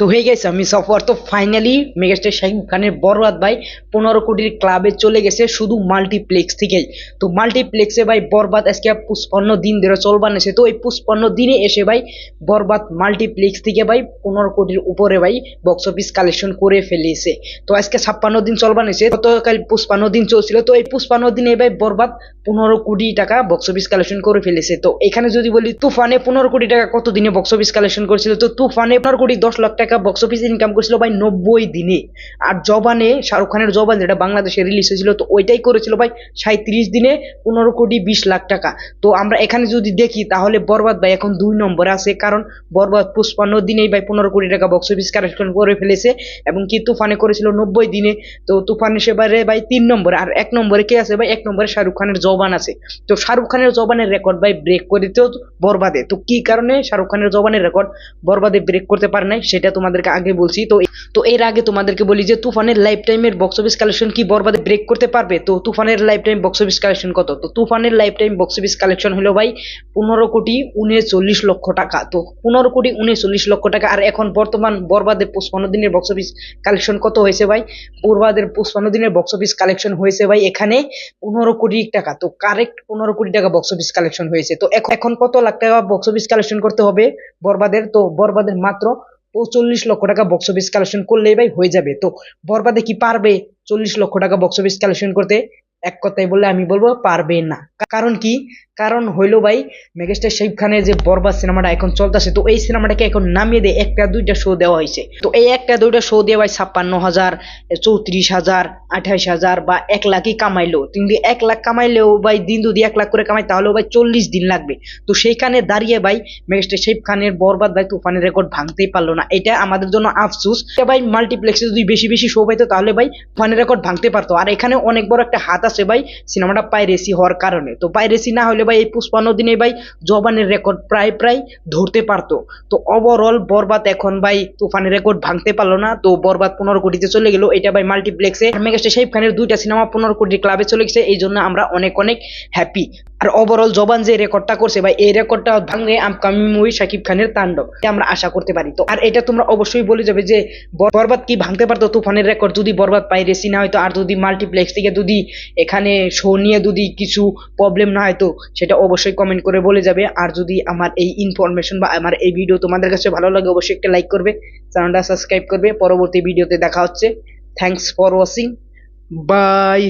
তো হয়ে গেছে, আমি সফর। তো ফাইনালি মেগাস্টার শাহিদ খানের বরবাদ ভাই পনেরো কোটির ক্লাবে চলে গেছে শুধু মাল্টিপ্লেক্স থেকেই। তো মাল্টিপ্লেক্সে ভাই বরবাদ, আজকে পুষ্পান্ন দিন ধরে চলবার এসে তো এই পুষ্পান্ন দিনে এসে ভাই বরবাদ মাল্টিপ্লেক্স থেকে ভাই পনেরো কোটির উপরে ভাই বক্স অফিস কালেকশন করে ফেলেছে। তো আজকে ছাপ্পান্ন দিন চলবার এসে গতকাল পুষ্পান্ন দিন চলছিল। তো এই পুষ্পান্ন দিনে ভাই বরবাদ পনেরো কোটি টাকা বক্স অফিস কালেকশন করে ফেলেছে। তো এখানে যদি বলি, তুফানে পনেরো কোটি টাকা কত দিনে বক্স অফিস কালেকশন করেছিল? তো তুফানে পনেরো কোটি দশ লাখ টাকা বক্স অফিস ইনকাম করেছিল ভাই নব্বই দিনে। আর জবানে, শাহরুখ খানের জবান যেটা বাংলাদেশে রিলিজ হয়েছিল, তো ওইটাই করেছিল ভাই সাঁত্রিশ দিনে পনেরো কোটি বিশ লাখ টাকা। তো আমরা এখানে যদি দেখি, তাহলে বরবাদ ভাই এখন দুই নম্বরে আছে। কারণ বরবাদ পুষ্পান্ন দিনেই ভাই পনেরো কোটি টাকা বক্স অফিস কালেকশন করে ফেলেছে এবং কি তুফানে করেছিল নব্বই দিনে। তো তুফান সেবারে ভাই তিন নম্বরে। আর এক নম্বরে কে আছে ভাই? এক নম্বরে শাহরুখ খানের জবান আছে। তো শাহরুখ খানের জবানের রেকর্ড ভাই ব্রেক করে দিতেও বরবাদে। তো কি কারণে শাহরুখ খানের জবানের রেকর্ড বরবাদে ব্রেক করতে পারে নাই, সেটা তোমাদেরকে আগে বলছি, তো তো এর আগে তোমাদেরকে বলি যে তুফানের লাইফ টাইমের বক্স অফিস কালেকশন কি বরবাদে ব্রেক করতে পারবে? তো তুফানের lifetime box office collection কত? তো তুফানের lifetime box office collection হলো ভাই পনেরো কোটি উনচল্লিশ লক্ষ টাকা। তো পনেরো কোটি উনচল্লিশ লক্ষ টাকা, আর এখন বর্তমান বরবাদের পুষ্পান্ন দিনের বক্স অফিস কালেকশন কত হয়েছে ভাই? পূর্বাদের পুষ্পান্ন দিনের বক্স অফিস কালেকশন হয়েছে ভাই এখানে পনেরো কোটি টাকা। তো কারেক্ট পনেরো কোটি টাকা বক্স অফিস কালেকশন হয়েছে। তো এখন কত লাখ টাকা বক্স অফিস কালেকশন করতে হবে বরবাদের? তো বরবাদের মাত্র পঁয়তাল্লিশ লক্ষ টাকা বক্স অফিস কালেকশন করলেই ভাই হয়ে যাবে। তো বরবাদে কি পারবে? চল্লিশ লক্ষ টাকা বক্স অফিস কালেকশন করতে? এক কথায় বললে আমি বলব পারবে না। কারণ কি? কারণ হইল ভাই, মেগাস্টার শাহিব খানের যে বরবাদ সিনেমাটা এখন চলতেছে, তো এই সিনেমাটাকে এখন নামিয়ে দিয়ে একটা দুইটা শো দেওয়া হয়েছে। তো এই একটা দুইটা শো দিয়ে ভাই ছাপ্পান্ন হাজার, চৌত্রিশ হাজার, আঠাইশ হাজার বা এক লাখই কামাইলো। কিন্তু এক লাখ কামাইলেও ভাই, দিন যদি এক লাখ করে কামাই, তাহলেও ভাই চল্লিশ দিন লাগবে। তো সেইখানে দাঁড়িয়ে ভাই, মেগাস্টার শাহিব খানের বরবাদ ভাই তুফানের রেকর্ড ভাঙতেই পারল না। এটা আমাদের জন্য আফসুস। ভাই মাল্টিপ্লেক্সে যদি বেশি বেশি শো পাইতো, তাহলে ভাই তুফানের রেকর্ড ভাঙতে পারতো। আর এখানে অনেক বড় একটা হাত আছে ভাই, সিনেমাটা পাইরেসি হওয়ার কারণে। তো পাইরেসি না হলে ভাই, এই পুষ্পান্ন দিনে ভাই, জবানের রেকর্ড প্রায় প্রায় ধরতে পারতো। তো ওভারঅল বরবাদ এখন ভাই, তুফানের রেকর্ড ভাঙতে পারল না। তো বরবাদ পনেরো কোটিতে চলে গেল। এটা ভাই মাল্টিপ্লেক্সে মেগাস্টার শাহিব খানের দুইটা সিনেমা পনেরো কোটি ক্লাবে চলে গেছে। এই জন্য আমরা অনেক অনেক হ্যাপি আর ওভারঅল জবান যে রেকর্ডটা করছে ভাই, এই রেকর্ডটা ভাঙে আপকামিং মুভি শাকিব খানের তাণ্ডব। এটা আমরা আশা করতে পারি। তো আর এটা তোমরা অবশ্যই বলে যাবে যে, বরবাদ কি ভাঙতে পারতো তুফানের রেকর্ড যদি বরবাদ পাই রেসি না হয়তো, আর যদি মাল্টিপ্লেক্স থেকে যদি এখানে শো নিয়ে যদি কিছু প্রবলেম না হয় তো সেটা অবশ্যই কমেন্ট করে বলে যাবে। আর যদি আমার এই ইনফরমেশন বা আমার এই ভিডিও তোমাদের কাছে ভালো লাগে, অবশ্যই একটা লাইক করবে চ্যানেলটা সাবস্ক্রাইব করবে। পরবর্তী ভিডিওতে দেখা হচ্ছে। Thanks for watching by